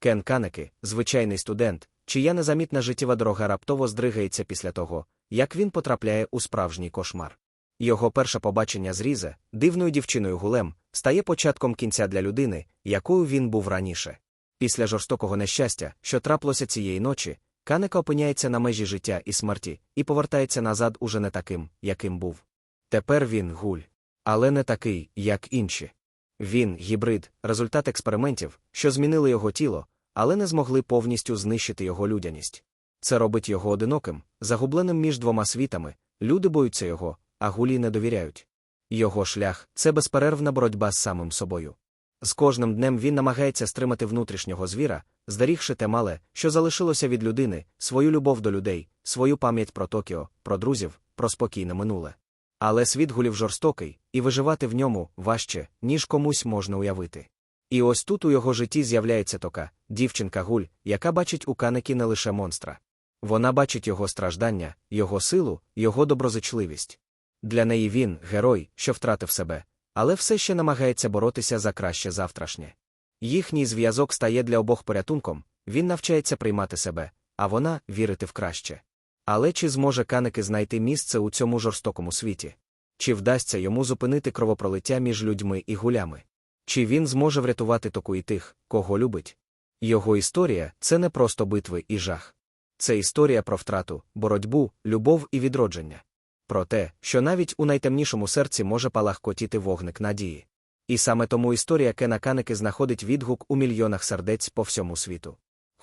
Кен Канеки, звичайний студент, чия незамітна життєва дорога раптово здригається після того, як він потрапляє у справжній кошмар. Його перше побачення з Різе, дивною дівчиною гулем, стає початком кінця для людини, якою він був раніше. Після жорстокого нещастя, що трапилося цієї ночі, Канека опиняється на межі життя і смерті і повертається назад уже не таким, яким був. Тепер він гуль. Але не такий, як інші. Він гібрид, результат експериментів, що змінили його тіло, але не змогли повністю знищити його людяність. Це робить його одиноким, загубленим між двома світами, люди боються його, а гулі не довіряють. Його шлях це безперервна боротьба з самим собою. З кожним днем він намагається стримати внутрішнього звіра, здарігши те мале, що залишилося від людини, свою любов до людей, свою пам'ять про Токіо, про друзів, про спокійне минуле. Але світ гулів жорстокий, і виживати в ньому важче, ніж комусь можна уявити. І ось тут у його житті з'являється тока, дівчинка гуль, яка бачить у канекі не лише монстра. Вона бачить його страждання, його силу, його доброзичливість. Для неї він герой, що втратив себе, але все ще намагається боротися за краще завтрашнє. Їхній зв'язок стає для обох порятунком, він навчається приймати себе, а вона вірити в краще. Але чи зможе каники знайти місце у цьому жорстокому світі? Чи вдасться йому зупинити кровопролиття між людьми і гулями? Чи він зможе врятувати току і тих, кого любить? Його історія це не просто битви і жах. Це історія про втрату, боротьбу, любов і відродження. Про те, що навіть у найтемнішому серці може палахкотіти вогник надії. І саме тому історія Кена Канеки знаходить відгук у мільйонах сердець по всьому світу.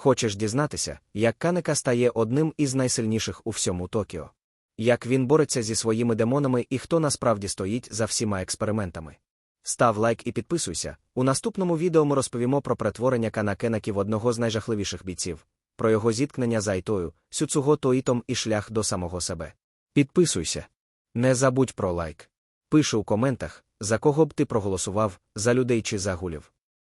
Хочеш дізнатися, як Канека стає одним із найсильніших у всьому Токіо? Як він бореться зі своїми демонами і хто насправді стоїть за всіма експериментами? Став лайк і підписуйся. У наступному відео ми розповімо про перетворення Канакенакі в одного з найжахливіших бійців, про його зіткнення з Айтою, Сюцуго Тоїтом і шлях до самого себе. Підписуйся. Не забудь про лайк. Пиши у коментах, за кого б ти проголосував, за людей чи за гулів.